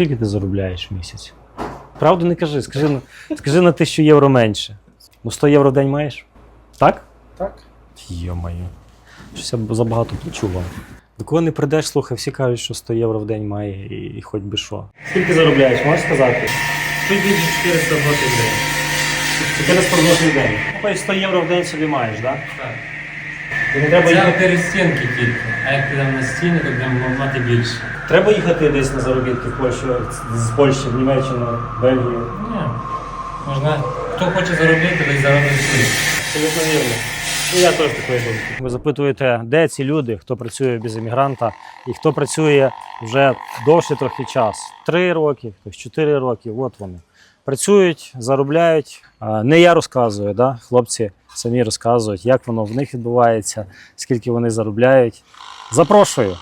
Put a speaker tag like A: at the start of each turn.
A: скільки ти заробляєш в місяць? Правду не кажи, скажи, скажи на тисячу євро менше. Ну 100 євро в день маєш? Так?
B: Так.
A: Йо-моє. Щось я забагато плачу вам. До кого не прийдеш, слухай, всі кажуть, що 100 євро в день має і, і хоч би що. Скільки заробляєш, можеш сказати?
B: Чуть більше 400 в день.
A: 400 злотих в день. Ну, 100 євро в день собі маєш, так?
B: Так.
A: Тобі не треба
B: Це перестінки тільки. А як підемо на стіни, то будемо мати більше.
A: Треба їхати десь на заробітки в Польщу, з Польщі в Німеччину, Бельгію.
B: Ні. Можна, хто хоче заробити, заробить тут.
A: Абсолютно вірно. Ну, я теж такої думки. Ви запитуєте, де ці люди, хто працює без іммігранта, і хто працює вже довше трохи час. Три роки, хтось чотири роки, от вони. Працюють, заробляють. Не я розказую, да? хлопці самі розказують, як воно в них відбувається, скільки вони заробляють. Запрошую.